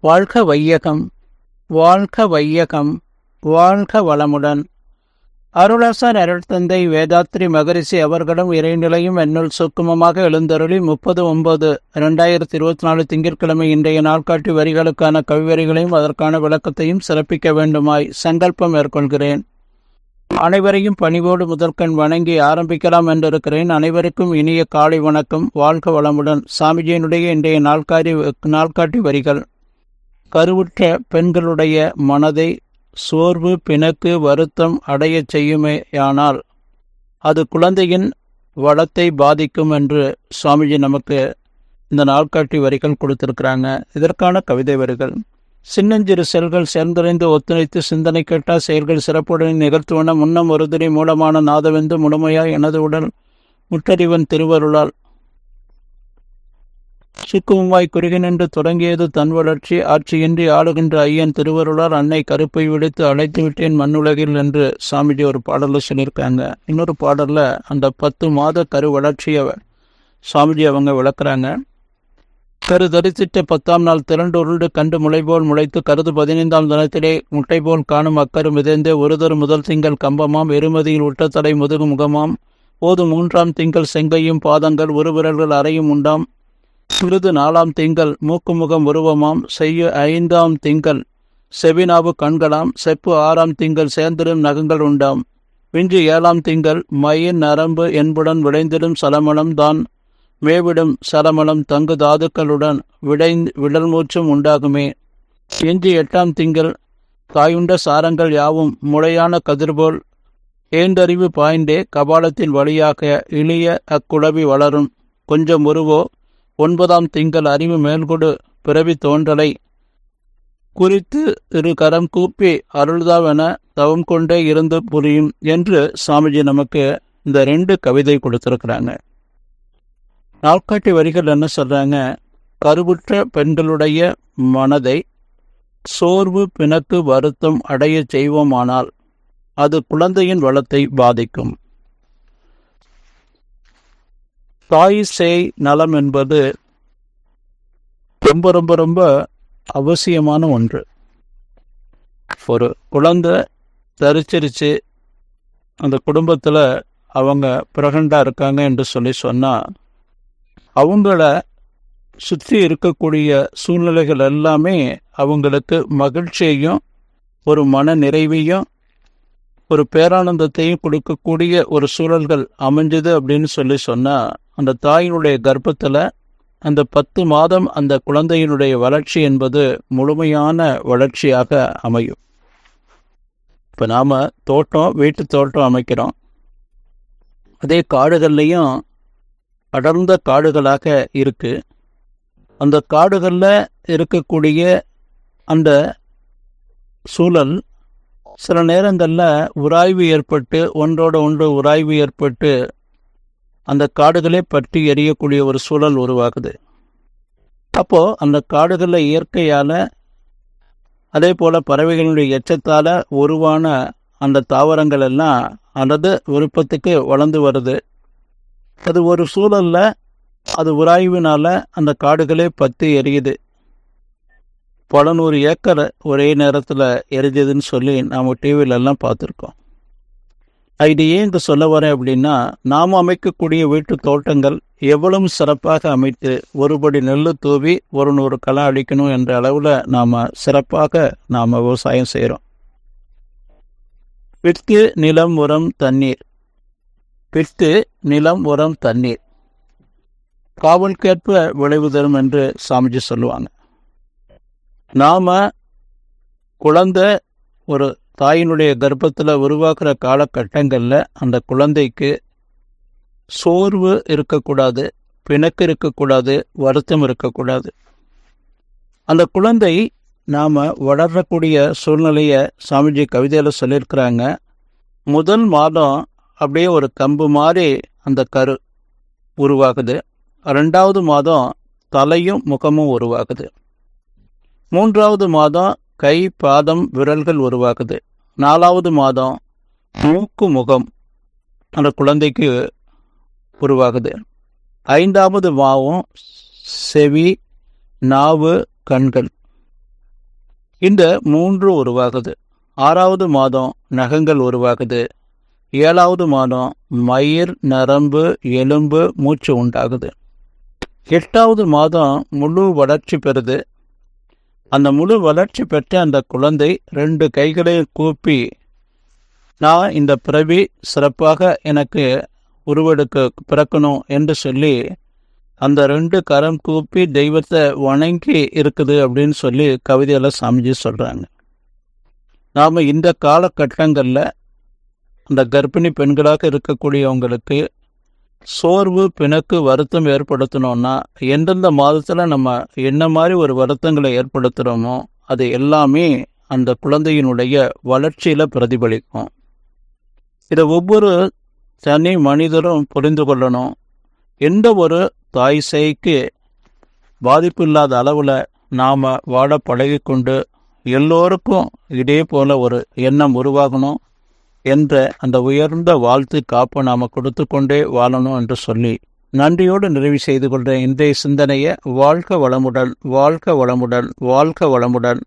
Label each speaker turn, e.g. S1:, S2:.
S1: வாழ்க வையகம் வாழ்க வையகம் வாழ்க வளமுடன். அருளாசன் அருள்தந்தை வேதாத்ரி மகரிஷி அவர்களும் இறைநிலையும் என்னுள் சுக்குமமாக எழுந்தருளி முப்பது ஒன்பது இரண்டாயிரத்தி இருபத்தி நாலு திங்கட்கிழமை இன்றைய நாட்காட்டி வரிகளுக்கான கவிவரிகளையும் அதற்கான விளக்கத்தையும் சிறப்பிக்க வேண்டுமாய் சங்கல்பம் மேற்கொள்கிறேன். அனைவரையும் பணிவோடு முதற்கண் வணங்கி ஆரம்பிக்கலாம் என்றிருக்கிறேன். அனைவருக்கும் இனிய காலை வணக்கம். வாழ்க வளமுடன். சாமிஜியினுடைய இன்றைய நாள்காரி நாள்காட்டி வரிகள். கருவுற்ற பெண்களுடைய மனதை சோர்வு பிணக்கு வருத்தம் அடையச் செய்யுமேயானால் அது குழந்தையின் வளத்தை பாதிக்கும் என்று சுவாமிஜி நமக்கு இந்த நாள்காட்டி வரிகள் கொடுத்திருக்கிறாங்க. இதற்கான கவிதை வரிகள். சின்னஞ்சிறு செல்கள் சேர்ந்தடைந்து ஒத்துழைத்து சிந்தனை கேட்டா செயல்கள் சிறப்புடன் நிகழ்த்துவன முன்னம் ஒருதிரி மூலமான நாதவெந்து முழுமையாய் எனது உடல் முற்றறிவன் திருவருளால் சிக்கும் வாய் நின்று தொடங்கியது தன் வளர்ச்சி. ஆட்சியின்றி ஆளுகின்ற ஐயன் திருவருளால் அன்னை கருப்பை விடுத்து அழைத்து விட்டேன் மண்ணுலகில் என்று சாமிஜி ஒரு பாடலில் சொல்லியிருக்காங்க. இன்னொரு பாடலில் அந்த பத்து மாத கரு வளர்ச்சியை சாமிஜி அவங்க விளக்குறாங்க. கரு தரிசிட்ட பத்தாம் நாள் திரண்டு உருண்டு கண்டு முளைபோல் முளைத்து கருது பதினைந்தாம் தினத்திலே முட்டை போல் காணும் அக்கரு மிதந்தே ஒருதொரு முதல் திங்கள் கம்பமாம் எருமதியில் உட்டத்தடை முதுகு முகமாம் போது மூன்றாம் திங்கள் செங்கையும் பாதங்கள் ஒரு விரல்கள் அறையும் உண்டாம் சிறிது நாலாம் திங்கள் மூக்கு முகம் உருவமாம் செய்ய ஐந்தாம் திங்கள் செவினாவு கண்களாம் செப்பு ஆறாம் திங்கள் சேர்ந்திடும் நகங்கள் உண்டாம். விஞ்சு ஏழாம் திங்கள் மயின் நரம்பு என்புடன் விளைந்திடும் சலமலம் தான் மேவிடும் சலமலம் தங்கு தாதுக்களுடன் விடைந்து விடல் மூச்சும் உண்டாகுமே. இஞ்சி எட்டாம் திங்கள் காயுண்ட சாரங்கள் யாவும் முளையான கதிர்போல் ஏந்தறிவு பாய்ந்தே கபாலத்தின் வழியாக இளிய அக்குழவி வளரும். கொஞ்சம் உருவோ ஒன்பதாம் திங்கள் அறிவு மேல்கொடு பிறவி தோன்றலை. குறித்து இரு கரம் கூப்பி அருள்தாவென தவம் கொண்டே இருந்து புரியும் என்று சாமிஜி நமக்கு இந்த ரெண்டு கவிதை கொடுத்துருக்குறாங்க. நாட்காட்டி வரிகள் என்ன சொல்றாங்க? கருவுற்ற பெண்களுடைய மனதை சோர்வு பிணக்கு வருத்தம் அடைய செய்வோமானால் அது குழந்தையின் வளத்தை பாதிக்கும். தாய் சேய் நலம் என்பது ரொம்ப ரொம்ப ரொம்ப அவசியமான ஒன்று. ஒரு குழந்தை தரிச்சிருச்சு. அந்த குடும்பத்தில் அவங்க பிரகண்டாக இருக்காங்க என்று சொல்லி சொன்னால் அவங்கள சுற்றி இருக்கக்கூடிய சூழ்நிலைகள் எல்லாமே அவங்களுக்கு மகிழ்ச்சியையும் ஒரு மன நிறைவையும் ஒரு பேரானந்தத்தையும் கொடுக்கக்கூடிய ஒரு சூழல்கள் அமைஞ்சது அப்படின்னு சொல்லி சொன்னால் அந்த தாயினுடைய கர்ப்பத்தில் அந்த பத்து மாதம் அந்த குழந்தையினுடைய வளர்ச்சி என்பது முழுமையான வளர்ச்சியாக அமையும். இப்போ நாம் தோட்டம் வீட்டு தோட்டம் அமைக்கிறோம். அதே காடுகள்லையும் அடர்ந்த காடுகளாக இருக்குது அந்த காடுகளில் இருக்கக்கூடிய அந்த சூழல் சில நேரங்களில் உராய்வு ஏற்பட்டு ஒன்றோட ஒன்று உராய்வு ஏற்பட்டு அந்த காடுகளே பற்றி எரியக்கூடிய ஒரு சூழல் உருவாகுது. அப்போது அந்த காடுகளில் இயற்கையால் அதே போல் பறவைகளுடைய எச்சத்தால் உருவான அந்த தாவரங்கள் எல்லாம் அல்லது விருப்பத்துக்கு வளர்ந்து வருது. அது ஒரு சூழலில் அது உராய்வினால் அந்த காடுகளே பற்றி எரியுது. பல நூறு ஏக்கர் ஒரே நேரத்தில் எரிஞ்சதுன்னு சொல்லி நாம் டிவிலெல்லாம் பார்த்துருக்கோம். இது ஏன் இங்கே சொல்ல வரேன் அப்படின்னா நாம் அமைக்கக்கூடிய வீட்டு தோட்டங்கள் எவ்வளவு சிறப்பாக அமைத்து ஒருபடி நெல் தூவி ஒரு நூறு களை அழிக்கணும் என்ற அளவில் நாம் சிறப்பாக நாம் விவசாயம் செய்கிறோம் பித்து நிலம் உரம் தண்ணீர். பித்து நிலம் உரம் தண்ணீர். காவல்கேற்ப விளைவு தரும் என்று சாமிஜி சொல்லுவாங்க. நாம் குழந்த ஒரு தாயினுடைய கர்ப்பத்தில் உருவாக்குற காலகட்டங்களில் அந்த குழந்தைக்கு சோர்வு இருக்கக்கூடாது பிணக்கு இருக்கக்கூடாது வருத்தம் இருக்கக்கூடாது. அந்த குழந்தை நாம் வளரக்கூடிய சூழ்நிலையை சாமிஜி கவிதையில் சொல்லியிருக்கிறாங்க. முதல் மாதம் அப்படியே ஒரு கம்பு மாதிரி அந்த கரு உருவாகுது. ரெண்டாவது மாதம் தலையும் முகமும் உருவாகுது. மூன்றாவது மாதம் கை பாதம் விரல்கள் உருவாகுது. நாலாவது மாதம் மூக்கு முகம் அந்த குழந்தைக்கு உருவாகுது. ஐந்தாவது மாதம் செவி நாவு கண்கள். இந்த மூன்று உருவாகுது. ஆறாவது மாதம் நகங்கள் உருவாகுது. ஏழாவது மாதம் மயிர் நரம்பு எலும்பு மூச்சு உண்டாகுது. எட்டாவது மாதம் முழு வளர்ச்சி பெறுது. அந்த முழு வளர்ச்சி பெற்ற அந்த குழந்தை ரெண்டு கைகளையும் கூப்பி நான் இந்த பிறவி சிறப்பாக எனக்கு உருவெடுக்க பிறக்கணும் என்று சொல்லி அந்த ரெண்டு கரம் கூப்பி தெய்வத்தை வணங்கி இருக்குது அப்படின்னு சொல்லி கவிதையில் சாமிஜி சொல்கிறாங்க நாம் இந்த காலகட்டங்களில் அந்த கர்ப்பிணி பெண்களாக இருக்கக்கூடியவங்களுக்கு சோர்வு பிணக்கு வருத்தம் ஏற்படுத்தணும்னா எந்தெந்த மாதத்தில் நம்ம என்ன மாதிரி ஒரு வருத்தங்களை ஏற்படுத்துகிறோமோ அது எல்லாமே அந்த குழந்தையினுடைய வளர்ச்சியில் பிரதிபலிக்கும். இதை ஒவ்வொரு தனி மனிதரும் புரிந்து கொள்ளணும். எந்த ஒரு தாய் சேய்க்கு பாதிப்பு இல்லாத அளவில் நாம் வாழ பழகிக்கொண்டு எல்லோருக்கும் இதே போல ஒரு எண்ணம் உருவாகணும். என்ற அந்த உயர்ந்த வாழ்த்து காப்பு நாம் கொடுத்து கொண்டே வாழணும் என்று சொல்லி நன்றியோடு நிறைவு செய்து கொண்ட இன்றைய சிந்தனையை வாழ்க வளமுடன் வாழ்க வளமுடன் வாழ்க வளமுடன்.